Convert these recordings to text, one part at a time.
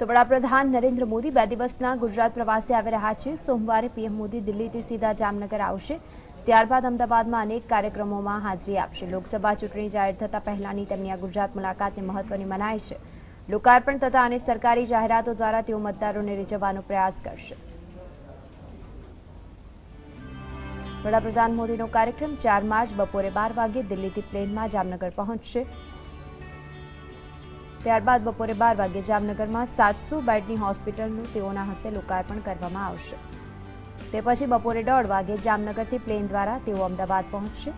તો વડાપ્રધાન નરેન્દ્ર મોદી બે દિવસના ગુજરાત પ્રવાસે આવી રહ્યા છે. સોમવારે પીએમ મોદી દિલ્હીથી સીધા જામનગર આવશે. ત્યારબાદ અમદાવાદમાં અનેક કાર્યક્રમોમાં હાજરી આપશે. લોકસભા ચૂંટણી જાહેર થતાં પહેલાની તેમની આ ગુજરાત મુલાકાતને મહત્વની મનાય છે. લોકાર્પણ તથા અને સરકારી જાહેરાતો દ્વારા તેઓ મતદારોને રીઝવવાનો પ્રયાસ કરશે. વડાપ્રધાન મોદીનો કાર્યક્રમ ચાર માર્ચ બપોરે બાર વાગે દિલ્હીથી પ્લેનમાં જામનગર પહોંચશે. ત્યારબાદ બપોરે બાર વાગે જામનગરમાં સાતસો બેડની હોસ્પિટલનું તેઓના હસ્તે લોકાર્પણ કરવામાં આવશે. તે પછી બપોરે દોઢ વાગે જામનગરથી પ્લેન દ્વારા તેઓ અમદાવાદ પહોંચશે.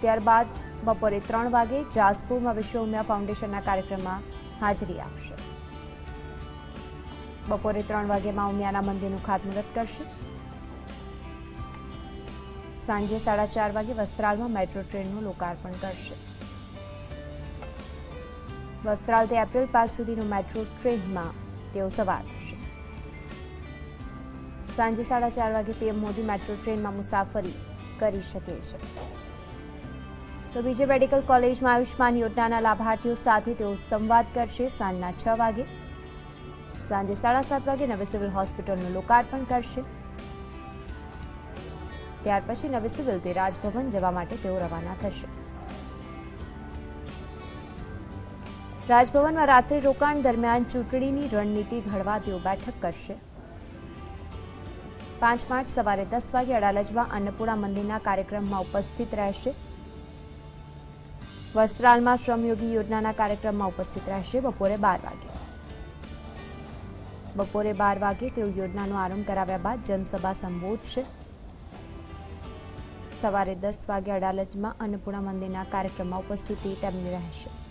ત્યારબાદ બપોરે ત્રણ વાગે જાસપુરમાં વિશ્વ ઉમિયા ફાઉન્ડેશનના કાર્યક્રમમાં હાજરી આપશે. બપોરે ત્રણ વાગે મા ઉમિયાના મંદિરનું ખાતમુહૂર્ત કરશે. સાંજે સાડા ચાર વાગે વસ્ત્રાલમાં મેટ્રો ટ્રેનનું લોકાર્પણ કરશે. વસ્ત્રાલથી એપ્રિલ પાંચ સુધીનું મેટ્રો ટ્રેનમાં તેઓ સવાર થશે. સાંજે સાડા ચાર વાગે પીએમ મોદી મેટ્રો ટ્રેનમાં મુસાફરી કરી શકે છે. તો બીજે મેડિકલ કોલેજમાં આયુષ્માન યોજનાના લાભાર્થીઓ સાથે તેઓ સંવાદ કરશે સાંજના છ વાગે. સાંજે સાડા સાત વાગે નવી સિવિલ હોસ્પિટલનું લોકાર્પણ કરશે. ત્યાર પછી નવી સિવિલથી રાજભવન જવા માટે તેઓ રવાના થશે. રાજભવનમાં રાત્રિ રોકાણ દરમિયાન ચૂંટણીની રણનીતિ ઘડવા તેઓ બેઠક કરશે. પાંચ માર્ચ સવારે દસ વાગે અડાલજમાં અન્નપૂર્ણા મંદિરના કાર્યક્રમમાં ઉપસ્થિત રહેશે. વસ્ત્રાલમાં શ્રમયોગી યોજનાના કાર્યક્રમમાં ઉપસ્થિત રહેશે બપોરે બાર વાગે. બપોરે બાર વાગે તેઓ યોજનાનો આરંભ કરાવ્યા બાદ જનસભા સંબોધશે. સવારે દસ વાગે અડાલજમાં અન્નપૂર્ણા મંદિરના કાર્યક્રમમાં ઉપસ્થિતિ તેમની રહેશે.